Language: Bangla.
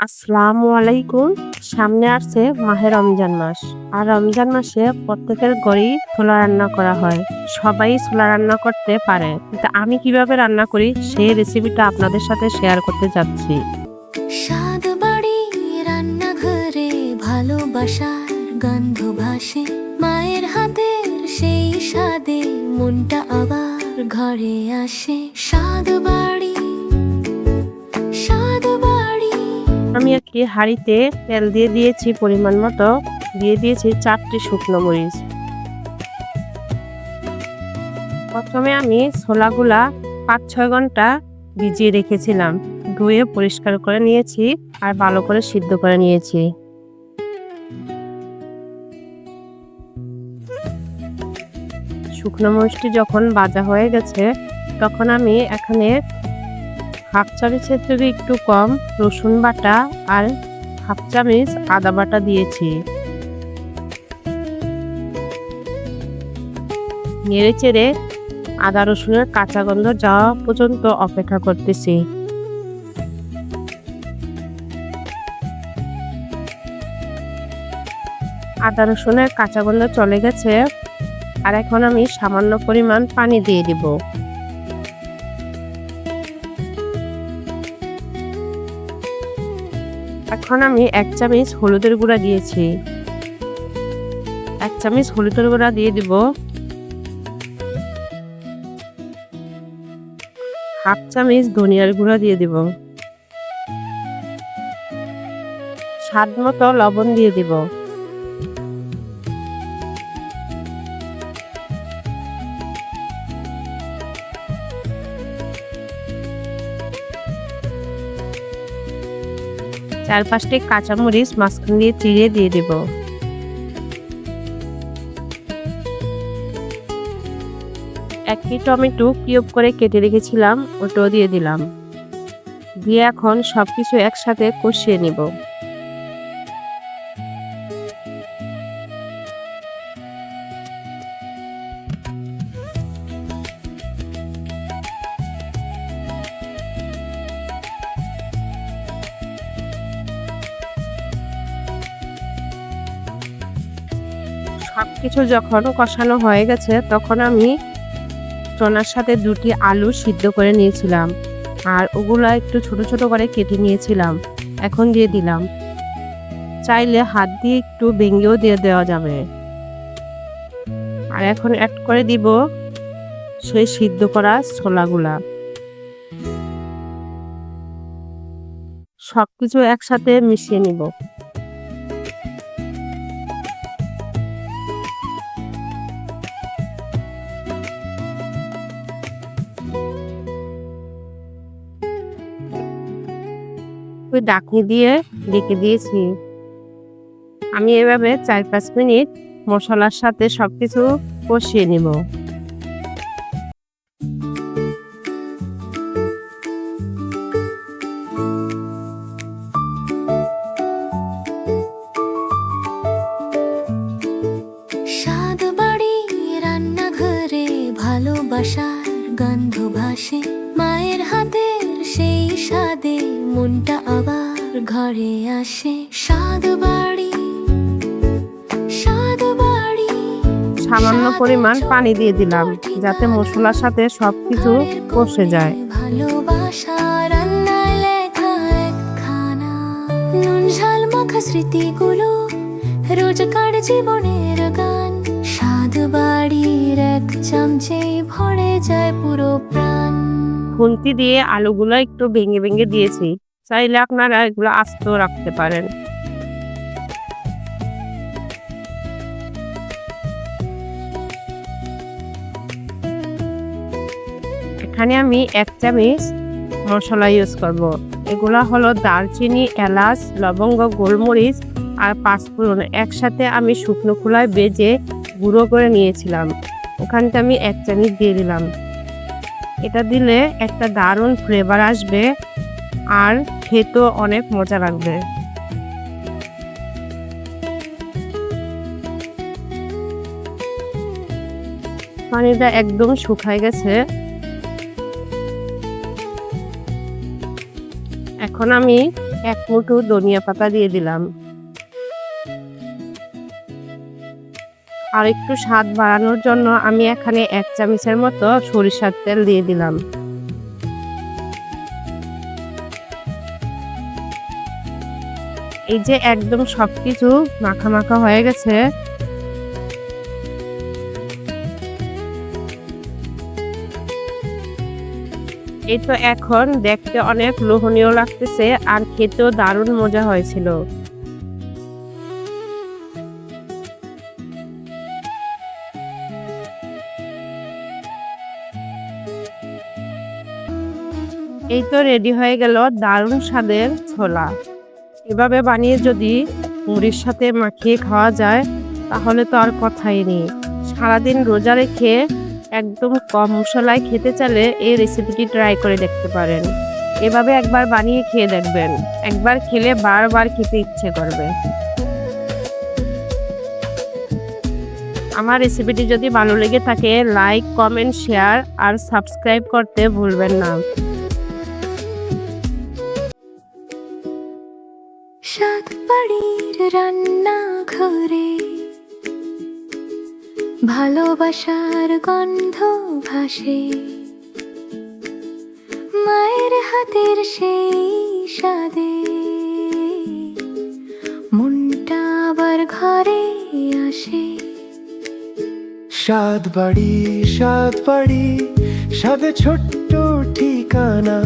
আসসালামু আলাইকুম। সামনে আসছে মাহে রমজান মাস। আর রমজান মাসে প্রত্যেকের ঘরেই ছোলা রান্না করা হয়। সবাই ছোলা রান্না করতে পারে। কিন্তু আমি কীভাবে রান্না করি, সেই রেসিপিটা আপনাদের সাথে শেয়ার করতে যাচ্ছি। স্বাদ বাড়ি, রান্নাঘরে ভালোবাসার গন্ধ ভাসে। মায়ের হাতের সেই স্বাদে মনটা আবার ঘরে আসে। স্বাদ বাড়ি আমি একটি হাঁড়িতে তেল দিয়ে দিয়েছি পরিমাণ মতো। দিয়ে দিয়েছি চারটি শুকনো মরিচ। প্রথমে আমি ছোলাগুলা পাঁচ, ছয় ঘণ্টা ভিজিয়ে রেখেছিলাম। ধুয়ে পরিষ্কার করে নিয়েছি আর ভালো করে সিদ্ধ করে নিয়েছি। শুকনো মরিচটি যখন ভাজা হয়ে গেছে, তখন আমি এখানে হাফ চামচের থেকে একটু কম রসুন বাটা আর হাফ চামচ আদা বাটা দিয়েছি। নেড়ে চেড়ে আদা রসুনের কাঁচা গন্ধ যাওয়া পর্যন্ত অপেক্ষা করতেছি। আদা রসুনের কাঁচা গন্ধ চলে গেছে আর এখন আমি সামান্য পরিমাণ পানি দিয়ে দিব। এখন আমি এক চামচ হলুদের গুঁড়া দিয়েছি। এক চামচ হলুদের গুঁড়া দিয়ে দিব। হাফ চামচ ধনিয়ার গুঁড়া দিয়ে দিব। স্বাদ মতো লবণ দিয়ে দিব। চার পাঁচটি কাঁচামরিচ মাঝখান দিয়ে চিড়ে দিয়ে দেব। একটি টমেটো কিউব করে কেটে রেখেছিলাম, ওটাও দিয়ে দিলাম। দিয়ে এখন সবকিছু একসাথে কষিয়ে নিব। সবকিছু যখন কষানো হয়ে গেছে, তখন আমি চনার সাথে দুটি আলু সিদ্ধ করে নিয়েছিলাম। আর ওগুলো একটু ছোট ছোট করে কেটে নিয়েছিলাম। এখন দিয়ে দিলাম। চাইলে হাত দিয়ে একটু ভেঙেও দিয়ে দেওয়া যাবে। আর এখন অ্যাড করে দিব সেই সিদ্ধ করা ছোলাগুলা। সবকিছু একসাথে মিশিয়ে নিব। ওই ডাকনি দিয়ে ঢেকে দিয়েছি। আমি এভাবে চার পাঁচ মিনিট মশলার সাথে সবকিছু কষিয়ে নিব। ভালোবাসার গন্ধ ভাসে। মায়ের হাতের ঘরে আসে স্বাদ বাড়ি সামান্য পরিমাণ পানি দিয়ে দিলাম যাতে মশলার সাথে সবকিছু কষে যায়। ভালোবাসা রান্নায় লেখা একখানা। নুন ঝাল মাখা স্মৃতিগুলো রোজকার জীবনের গান। স্বাদ বাড়ির এক চামচে ভরে যায় পুরো প্রাণ। খুন্তি দিয়ে আলুগুলো একটু ভেঙে ভেঙে দিয়েছি। চাইলে আপনারা এগুলো আস্ত রাখতে পারেন। এখানে আমি এক চামচ মশলা ইউজ করব। এগুলো হলো দারচিনি, এলাচ, লবঙ্গ, গোলমরিচ আর পাঁচফোড়ন। একসাথে আমি শুকনো খোলায় বেজে গুঁড়ো করে নিয়েছিলাম। ওখানটা আমি এক চামচ দিয়ে দিলাম। এটা দিলে একটা দারুণ ফ্লেভার আসবে। আর খেতেও অনেক মজা লাগবে। পানিটা একদম শুকায় গেছে। এখন আমি এক মুঠো ধনিয়া পাতা দিয়ে দিলাম। আর একটু স্বাদ বাড়ানোর জন্য আমি এখানে এক চামচের মতো সরিষার তেল দিয়ে দিলাম। এই যে একদম সবকিছু মাখা মাখা হয়ে গেছে। এই তো এখন দেখতে অনেক লোভনীয় লাগতেছে আর খেতেও দারুণ মজা হয়েছিল। এই তো রেডি হয়ে গেল দারুণ স্বাদের ছোলা। এভাবে বানিয়ে যদি মুড়ির সাথে মাখিয়ে খাওয়া যায়, তাহলে তো আর কথাই নেই। সারাদিন রোজা রেখে একদম কম মশলায় খেতে চাইলে এই রেসিপিটি ট্রাই করে দেখতে পারেন। এভাবে একবার বানিয়ে খেয়ে দেখবেন। একবার খেলে বারবার খেতে ইচ্ছে করবে। আমার রেসিপিটি যদি ভালো লেগে থাকে লাইক কমেন্ট শেয়ার আর সাবস্ক্রাইব করতে ভুলবেন না। বাড়ির রান্না ঘরে ভালোবাসার গন্ধ ভাসে। মায়ের হাতের সেই স্বাদে মনটা আবার ঘরে আসে। সাত বাড়ি সাত বাড়ি সাদে ছোট্ট ঠিকানা।